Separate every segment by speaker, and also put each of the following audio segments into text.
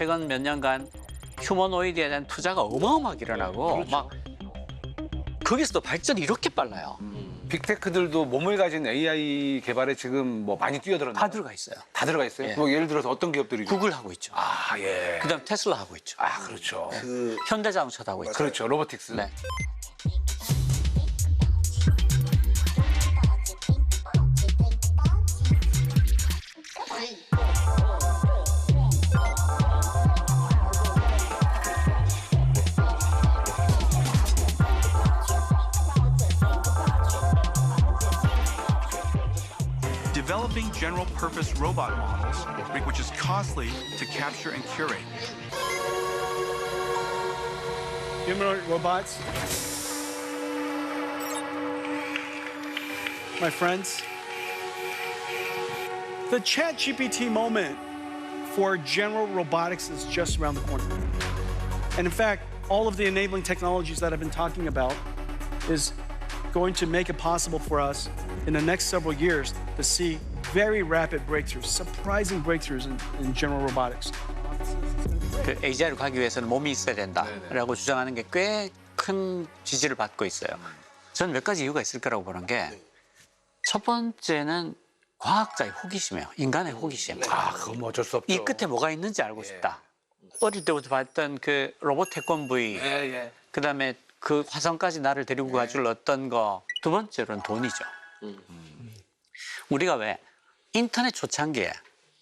Speaker 1: 최근 몇 년간 휴머노이드에 대한 투자가 어마어마하게 일어나고 막 거기서도 발전이 이렇게 빨라요.
Speaker 2: 빅테크들도 몸을 가진 AI 개발에 지금 뭐 많이 뛰어들었나요?
Speaker 1: 다 들어가 있어요.
Speaker 2: 다 들어가 있어요?
Speaker 1: 예.
Speaker 2: 뭐 예를 들어서 어떤 기업들이?
Speaker 1: 구글 하고 있죠.
Speaker 2: 아, 예.
Speaker 1: 그다음 테슬라 하고 있죠.
Speaker 2: 아, 그렇죠.
Speaker 3: 그
Speaker 1: 현대자동차도 하고 있죠.
Speaker 2: 그렇죠. 로보틱스.
Speaker 1: 네.
Speaker 4: Developing general purpose robot models, which is costly to capture and curate.
Speaker 5: humanoid robots. My friends, the ChatGPT moment for general robotics is just around the corner. And in fact, all of the enabling technologies that I've been talking about is going to make it possible for us in the next several years to see very rapid breakthroughs, surprising breakthroughs in, in general robotics.
Speaker 1: 그 AGI로 가기 위해서는 몸이 있어야 된다라고 주장하는 게 꽤 큰 지지를 받고 있어요. 저는 몇 가지 이유가 있을 거라고 보는 게 첫 번째는 과학자의 호기심이에요. 인간의 호기심.
Speaker 2: 아, 그건 뭐 어쩔 수 없죠.
Speaker 1: 이 끝에 뭐가 있는지 알고 싶다. 어릴 때부터 봤던 그 로봇 태권브이,
Speaker 2: 예, 예.
Speaker 1: 그다음에 그 화성까지 나를 데리고 가줄 어떤 거. 두 번째로는 돈이죠. 우리가 왜 인터넷 초창기에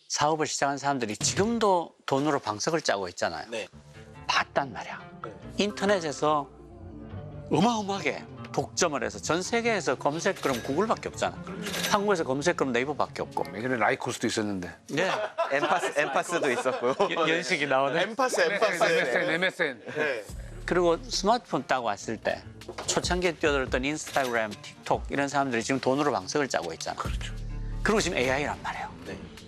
Speaker 1: 사업을 시작한 사람들이 지금도 돈으로 방석을 짜고 있잖아요.
Speaker 3: 네.
Speaker 1: 봤단 말이야. 인터넷에서 어마어마하게 독점을 해서 전 세계에서 검색 그럼 구글밖에 없잖아. 한국에서 검색 그럼 네이버밖에 없고.
Speaker 2: 예전에 라이코스도 있었는데.
Speaker 1: 네.
Speaker 6: 엠파스 엠파스도 있었고요.
Speaker 1: 연식이 나오네.
Speaker 3: 엠파스 엠파스.
Speaker 2: MSN, MSN.
Speaker 3: 네.
Speaker 1: 그리고 스마트폰 딱 왔을 때 초창기에 뛰어들었던 인스타그램, 틱톡 이런 사람들이 지금 돈으로 방석을 짜고 있잖아. 그렇죠. 그리고 지금 AI란 말이에요.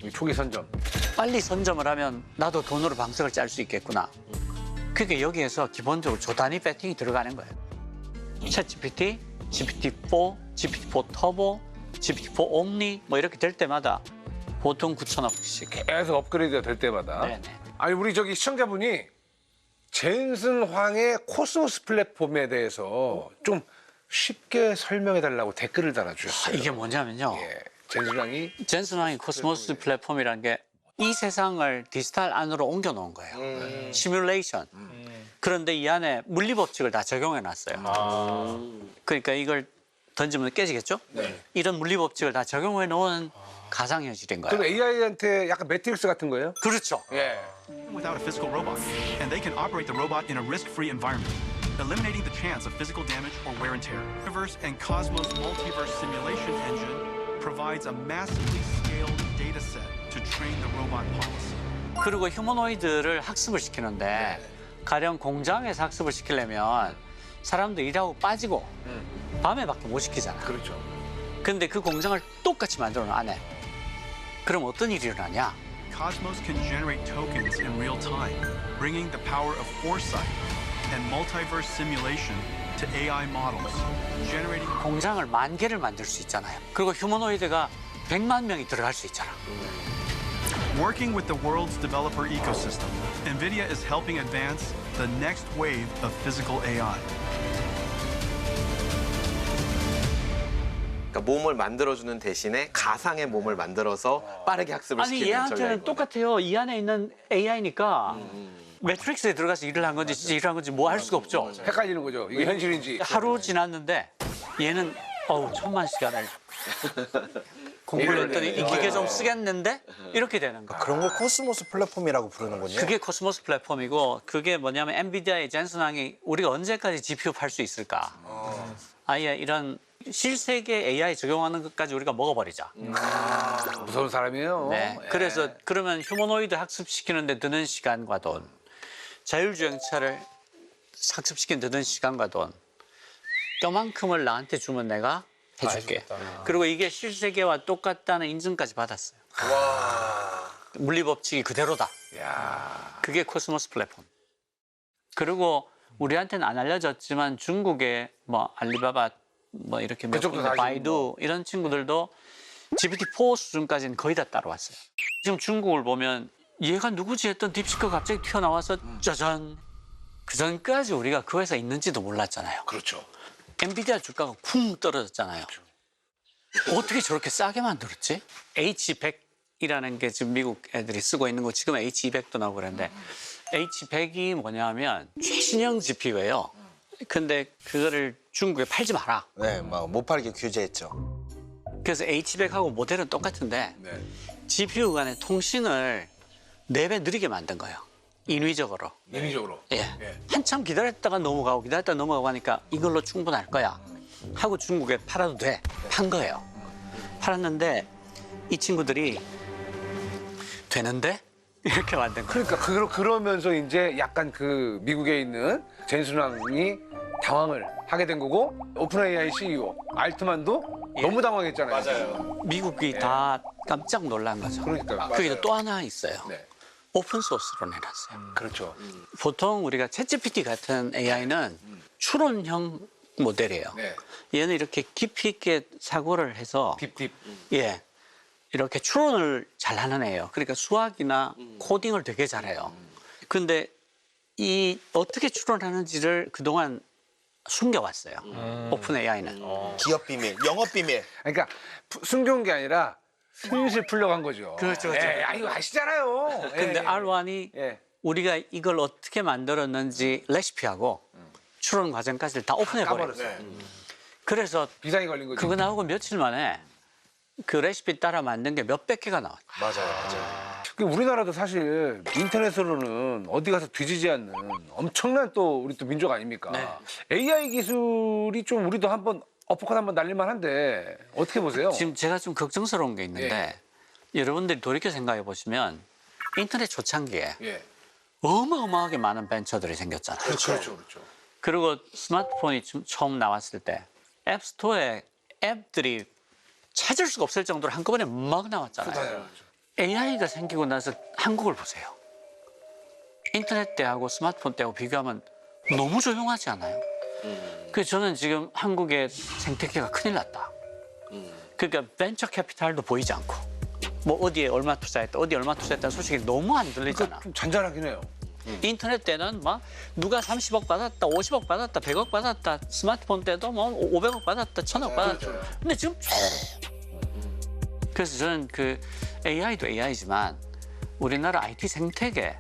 Speaker 2: 이 초기 선점.
Speaker 1: 빨리 선점을 하면 나도 돈으로 방석을 짤 수 있겠구나. 그게 여기에서 기본적으로 조단위 배팅이 들어가는 거예요. 챗 GPT, GPT-4, GPT-4 터보, GPT-4 옴니 뭐 이렇게 될 때마다 보통 9천억씩.
Speaker 2: 계속 업그레이드가 될 때마다.
Speaker 1: 네네.
Speaker 2: 아니, 우리 저기 시청자분이 젠슨 황의 코스모스 플랫폼에 대해서 좀 쉽게 설명해 달라고 댓글을 달아주셨어요.
Speaker 1: 이게 뭐냐면요.
Speaker 2: 예. 젠슨 황이
Speaker 1: 젠슨 왕이 코스모스 플랫폼이라는 게 이 세상을 디지털 안으로 옮겨 놓은 거예요. 시뮬레이션. 그런데 이 안에 물리 법칙을 다 적용해 놨어요. 그러니까 이걸 던지면 깨지겠죠? 이런 물리 법칙을 다 적용해 놓은 가상 현실인
Speaker 2: 그럼
Speaker 1: 거예요.
Speaker 2: AI한테 약간 매트릭스 같은 거예요?
Speaker 1: 그렇죠.
Speaker 2: 예.
Speaker 4: without a physical robot, and they can operate the robot in a risk-free environment, eliminating the chance of physical damage or wear and tear. Universe and Cosmos Multiverse Simulation Engine provides a massively scaled data set to train the robot policy.
Speaker 1: 그리고 휴머노이드를 학습을 시키는데 가령 공장에서 학습을 시키려면 사람들 일하고 빠지고 밤에밖에 못 시키잖아.
Speaker 2: 그렇죠.
Speaker 1: 근데 그 공장을 똑같이 만들어 놓은 안에 그럼 어떤 일이 일어나냐?
Speaker 4: Cosmos can generate tokens in real time, bringing the power of foresight and multiverse simulation to AI models, generating
Speaker 1: 공장을 만 개를 만들 수 있잖아요. 그리고 휴머노이드가 100만 명이 들어갈 수 있잖아.
Speaker 4: Working with the world's developer ecosystem, NVIDIA is helping advance the next wave of physical AI.
Speaker 6: 그러니까 몸을 만들어주는 대신에 가상의 몸을 만들어서 빠르게 학습을
Speaker 1: 아니
Speaker 6: 시키는
Speaker 1: 얘한테는. 똑같아요. 이 안에 있는 AI니까 매트릭스에 들어가서 일을 한 건지 진짜 일을 한 건지 뭐 할 수가 없죠.
Speaker 2: 헷갈리는 거죠. 이게 현실인지.
Speaker 1: 하루 지났는데 얘는 어우 천만 시간을 공부를 했더니 이 기계 좀 쓰겠는데 이렇게 되는 거야.
Speaker 3: 그런 걸 코스모스 플랫폼이라고 부르는군요.
Speaker 1: 그게 코스모스 플랫폼이고 그게 뭐냐면 엔비디아의 젠슨 왕이 우리가 언제까지 GPU 팔 수 있을까? 아예 이런 실세계 AI 적용하는 것까지 우리가 먹어버리자.
Speaker 2: 무서운 사람이에요.
Speaker 1: 네.
Speaker 2: 예.
Speaker 1: 그래서 그러면 휴머노이드 학습시키는데 드는 시간과 돈, 자율주행차를 학습시키는 데 드는 시간과 돈, 뼈만큼을 나한테 주면 내가 해줄게. 그리고 이게 실세계와 똑같다는 인증까지 받았어요. 물리 법칙이 그대로다.
Speaker 2: 야.
Speaker 1: 그게 코스모스 플랫폼. 그리고 우리한테는 안 알려졌지만 중국의 뭐 알리바바 뭐 이렇게 몇 군데
Speaker 2: 다
Speaker 1: 바이두 이런 친구들도 GPT-4 수준까지는 거의 다 따라왔어요. 지금 중국을 보면 얘가 누구지 했던 딥시크가 갑자기 튀어나와서 짜잔. 그 전까지 우리가 그 회사 있는지도 몰랐잖아요.
Speaker 2: 그렇죠.
Speaker 1: 엔비디아 주가가 쿵 떨어졌잖아요. 어떻게 저렇게 싸게 만들었지? H100이라는 게 지금 미국 애들이 쓰고 있는 거 지금 H200도 나오고 그러는데 H100이 뭐냐면 최신형 GPU예요. 근데 그거를 중국에 팔지 마라.
Speaker 3: 네, 막 못 팔게 규제했죠.
Speaker 1: 그래서 H100하고 모델은 똑같은데
Speaker 2: 네.
Speaker 1: GPU 간의 통신을 네 배 느리게 만든 거예요. 인위적으로.
Speaker 2: 인위적으로.
Speaker 1: 예. 한참 기다렸다가 넘어가고 기다렸다가 넘어가고 하니까 이걸로 충분할 거야. 하고 중국에 팔아도 돼. 판 거예요. 팔았는데 이 친구들이 되는데? 이렇게 만든 거예요.
Speaker 2: 그러니까 그, 그러면서 이제 약간 그 미국에 있는 젠순왕이 당황을 하게 된 거고 오픈 AI CEO 알트만도
Speaker 1: 예.
Speaker 2: 너무 당황했잖아요. 맞아요.
Speaker 1: 미국이 다 깜짝 놀란 거죠.
Speaker 2: 그러니까요.
Speaker 1: 그게 또 하나 있어요.
Speaker 2: 네.
Speaker 1: 오픈 소스로 내놨어요.
Speaker 2: 그렇죠.
Speaker 1: 보통 우리가 챗GPT 같은 AI는 추론형 모델이에요.
Speaker 2: 네.
Speaker 1: 얘는 이렇게 깊이 있게 사고를 해서
Speaker 2: 딥딥.
Speaker 1: 예. 이렇게 추론을 잘하는 애예요. 그러니까 수학이나 코딩을 되게 잘해요. 근데 이 어떻게 추론하는지를 그동안 숨겨왔어요. 오픈 AI는.
Speaker 3: 기업 비밀, 영업 비밀.
Speaker 2: 그러니까 푸- 숨겨온 게 아니라 슬슬 풀려간 거죠.
Speaker 1: 그렇죠, 그렇죠.
Speaker 2: 예, 아 이거 아시잖아요. 예,
Speaker 1: 근데
Speaker 2: 예.
Speaker 1: R1이
Speaker 2: 예.
Speaker 1: 우리가 이걸 어떻게 만들었는지 레시피하고 추론 과정까지를 다 오픈해버려요.
Speaker 2: 까버렸어요.
Speaker 1: 그래서
Speaker 2: 비상이 걸린 거죠.
Speaker 1: 그거 나오고 며칠 만에 그 레시피 따라 만든 게 몇백 개가 나왔죠.
Speaker 3: 맞아요, 맞아요.
Speaker 2: 그 우리나라도 사실 인터넷으로는 어디 가서 뒤지지 않는 엄청난 또 우리 또 민족 아닙니까?
Speaker 1: 네.
Speaker 2: AI 기술이 좀 우리도 한번 어퍼컷 한번 날릴만 한데 어떻게 보세요?
Speaker 1: 지금 제가 좀 걱정스러운 게 있는데 여러분들이 돌이켜 생각해 보시면 인터넷 초창기에
Speaker 2: 예.
Speaker 1: 어마어마하게 많은 벤처들이 생겼잖아요.
Speaker 2: 그렇죠, 그렇죠.
Speaker 1: 그리고 스마트폰이 좀 처음 나왔을 때 앱스토어에 앱들이 찾을 수가 없을 정도로 한꺼번에 막 나왔잖아요. AI가 생기고 나서 한국을 보세요. 인터넷 때하고 스마트폰 때하고 비교하면 너무 조용하지 않아요? 그래서 저는 지금 한국의 생태계가 큰일 났다. 그러니까 벤처 캐피탈도 보이지 않고 뭐 어디에 얼마 투자했다, 어디 얼마 투자했다는 소식이 너무 안 들리잖아.
Speaker 2: 좀 잔잔하긴 해요.
Speaker 1: 인터넷 때는 막 누가 30억 받았다, 50억 받았다, 100억 받았다, 스마트폰 때도 뭐 500억 받았다, 1000억 받았다. 근데 지금 그래서 저는 그 AI도 AI지만 우리나라 IT 생태계,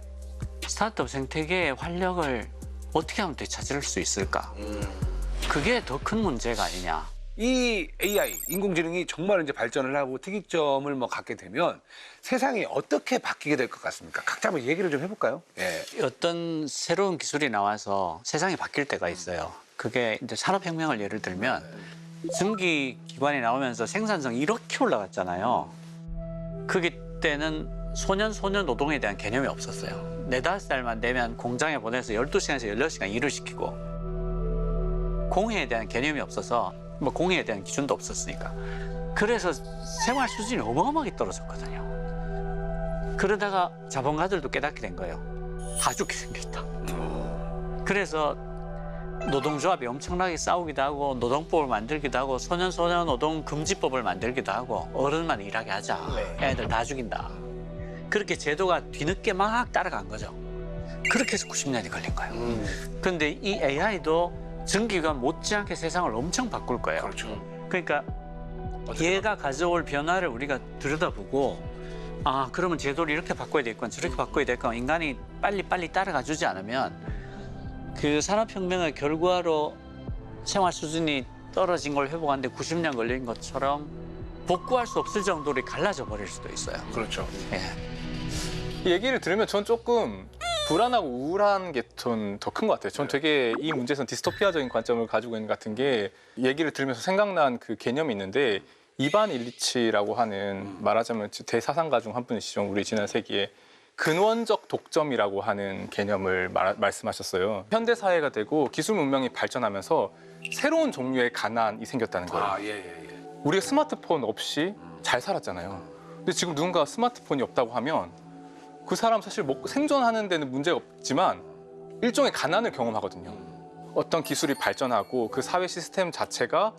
Speaker 1: 스타트업 생태계의 활력을 어떻게 하면 되찾을 수 있을까? 그게 더 큰 문제가 아니냐.
Speaker 2: 이 AI 인공지능이 정말 이제 발전을 하고 특이점을 뭐 갖게 되면 세상이 어떻게 바뀌게 될 것 같습니까? 각자 한번 얘기를 좀 해볼까요? 예.
Speaker 1: 어떤 새로운 기술이 나와서 세상이 바뀔 때가 있어요. 그게 이제 산업혁명을 예를 들면 증기 기관이 나오면서 생산성이 이렇게 올라갔잖아요. 그때는 소년 소년 노동에 대한 개념이 없었어요. 네다섯 살만 되면 공장에 보내서 12시간에서 16시간 일을 시키고 공해에 대한 개념이 없어서 뭐 공해에 대한 기준도 없었으니까. 그래서 생활 수준이 어마어마하게 떨어졌거든요. 그러다가 자본가들도 깨닫게 된 거예요. 다 죽게 생겼다. 그래서 노동조합이 엄청나게 싸우기도 하고 노동법을 만들기도 하고 소년소년 노동 금지법을 만들기도 하고 어른만 일하게 하자. 애들 다 죽인다. 그렇게 제도가 뒤늦게 막 따라간 거죠. 그렇게 해서 90년이 걸린 거예요. 근데 이 AI도 증기관 못지않게 세상을 엄청 바꿀 거예요.
Speaker 2: 그렇죠.
Speaker 1: 그러니까 얘가 가져올 변화를 우리가 들여다보고 아 그러면 제도를 이렇게 바꿔야 되겠구나 저렇게 바꿔야 될까 인간이 빨리 빨리 따라가 주지 않으면 그 산업혁명의 결과로 생활 수준이 떨어진 걸 회복하는데 90년 걸린 것처럼 복구할 수 없을 정도로 갈라져 버릴 수도 있어요.
Speaker 2: 그렇죠.
Speaker 1: 예.
Speaker 7: 이 얘기를 들으면 전 조금 불안하고 우울한 게 전 더 큰 것 같아요. 전 되게 이 문제에서는 디스토피아적인 관점을 가지고 있는 것 같은 게 얘기를 들으면서 생각난 그 개념이 있는데 이반 일리치라고 하는 말하자면 대사상가 중 한 분이시죠. 우리 지난 세기에 근원적 독점이라고 하는 개념을 말, 말씀하셨어요. 현대 사회가 되고 기술 문명이 발전하면서 새로운 종류의 가난이 생겼다는 거예요.
Speaker 2: 아, 예, 예, 예.
Speaker 7: 우리가 스마트폰 없이 잘 살았잖아요. 근데 지금 누군가 스마트폰이 없다고 하면 그 사람 사실 먹고 생존하는 데는 문제가 없지만 일종의 가난을 경험하거든요. 어떤 기술이 발전하고 그 사회 시스템 자체가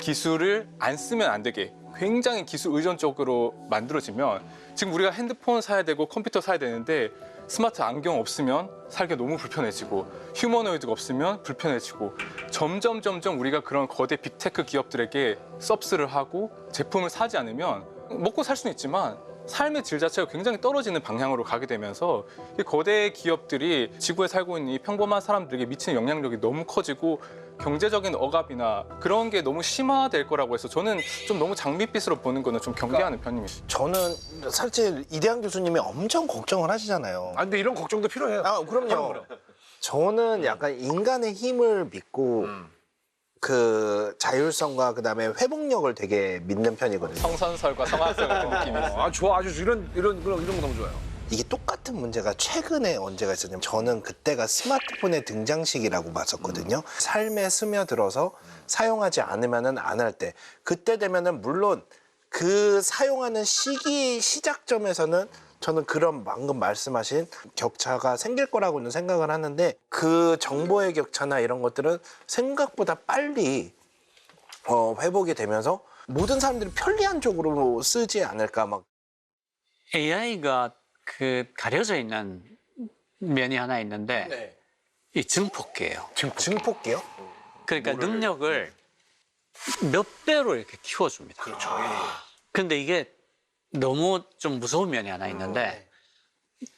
Speaker 7: 기술을 안 쓰면 안 되게 굉장히 기술 의존적으로 만들어지면 지금 우리가 핸드폰 사야 되고 컴퓨터 사야 되는데 스마트 안경 없으면 살기 너무 불편해지고 휴머노이드가 없으면 불편해지고 점점 점점 우리가 그런 거대 빅테크 기업들에게 서브스를 하고 제품을 사지 않으면 먹고 살 수는 있지만 삶의 질 자체가 굉장히 떨어지는 방향으로 가게 되면서 이 거대 기업들이 지구에 살고 있는 이 평범한 사람들에게 미치는 영향력이 너무 커지고 경제적인 억압이나 그런 게 너무 심화될 거라고 해서 저는 좀 너무 장밋빛으로 보는 거는 좀 경계하는 편입니다.
Speaker 3: 저는 사실 이대한 교수님이 엄청 걱정을 하시잖아요.
Speaker 2: 아 근데 이런 걱정도 필요해요.
Speaker 3: 아, 그럼요. 저는 약간 인간의 힘을 믿고 그 자율성과 그다음에 회복력을 되게 믿는 편이거든요.
Speaker 7: 성선설과 성악설 같은 느낌이 있어요.
Speaker 2: 아 좋아 아주 이런 이런 이런 이런 거 너무 좋아요.
Speaker 3: 이게 똑같은 문제가 최근에 언제가 있었냐면 저는 그때가 스마트폰의 등장식이라고 봤었거든요. 삶에 스며들어서 사용하지 않으면은 안 할 때. 그때 되면은 물론 그 사용하는 시기 시작점에서는 저는 그런 방금 말씀하신 격차가 생길 거라고는 생각을 하는데 그 정보의 격차나 이런 것들은 생각보다 빨리 어, 회복이 되면서 모든 사람들이 편리한 쪽으로 쓰지 않을까 막
Speaker 1: AI가 그 가려져 있는 면이 하나 있는데 이 증폭기예요.
Speaker 3: 증폭기 요?
Speaker 1: 그러니까 능력을 몇 배로 이렇게 키워줍니다. 그렇죠. 근데 이게 너무 좀 무서운 면이 하나 있는데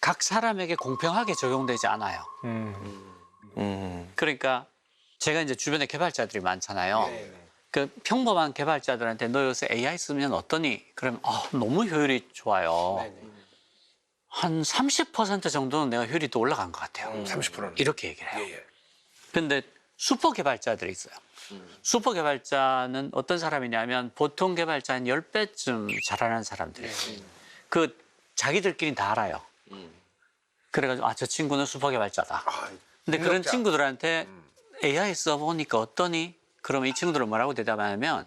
Speaker 1: 각 사람에게 공평하게 적용되지 않아요.
Speaker 3: 음.
Speaker 1: 그러니까 제가 이제 주변에 개발자들이 많잖아요. 그 평범한 개발자들한테 너 요새 AI 쓰면 어떠니? 그러면 아, 너무 효율이 좋아요. 한 30% 정도는 내가 효율이 또 올라간 것 같아요.
Speaker 2: 30%는.
Speaker 1: 이렇게 얘기를 해요.
Speaker 2: 예, 예.
Speaker 1: 근데 슈퍼 개발자들이 있어요. 슈퍼 개발자는 어떤 사람이냐면 보통 개발자 한 10배쯤 잘하는 사람들이에요. 그 자기들끼리 다 알아요. 그래가지고 아, 저 친구는 슈퍼 개발자다. 근데 그런
Speaker 2: 능력자.
Speaker 1: 친구들한테 AI 써보니까 어떠니? 그러면 이 친구들은 뭐라고 대답하냐면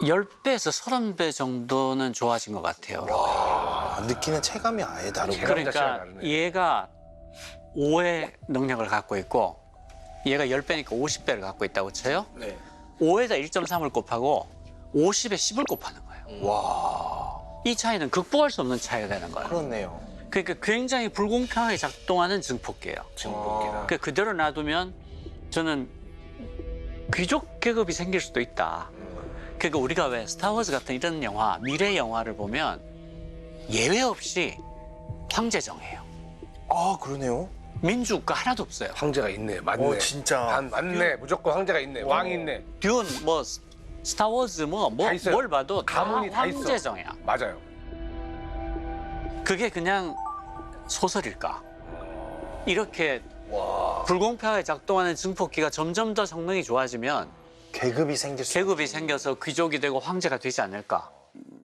Speaker 1: 10배에서 30배 정도는 좋아진 것 같아요.
Speaker 3: 아, 느끼는 체감이 아예
Speaker 2: 체감 자체가
Speaker 1: 그러니까
Speaker 2: 다르네.
Speaker 1: 얘가 5의 능력을 갖고 있고 얘가 10배니까 50배를 갖고 있다고 쳐요.
Speaker 3: 네.
Speaker 1: 5에다 1.3을 곱하고 50에 10을 곱하는 거예요. 와. 이 차이는 극복할 수 없는 차이가 되는 거예요.
Speaker 3: 그렇네요.
Speaker 1: 그러니까 굉장히 불공평하게 작동하는 증폭기예요.
Speaker 2: 증폭기다.
Speaker 1: 그러니까 그대로 놔두면 저는 귀족 계급이 생길 수도 있다. 그러니까 우리가 왜 스타워즈 같은 이런 영화, 미래 영화를 보면 예외 없이 황제정이에요.
Speaker 3: 아 그러네요.
Speaker 1: 민주국가 하나도 없어요.
Speaker 2: 황제가 있네. 맞네.
Speaker 3: 어, 진짜.
Speaker 2: 반, 맞네. 무조건 황제가 있네. 왕이 있네.
Speaker 1: 듀온, 뭐 스타워즈 뭐
Speaker 2: 다 있어요.
Speaker 1: 뭘 봐도 다
Speaker 2: 가문이 다 있어.
Speaker 1: 황제정이야.
Speaker 2: 맞아요.
Speaker 1: 그게 그냥 소설일까? 이렇게 불공평하게 작동하는 증폭기가 점점 더 성능이 좋아지면
Speaker 3: 계급이 생길 수.
Speaker 1: 계급이 생겨서 귀족이 되고 황제가 되지 않을까?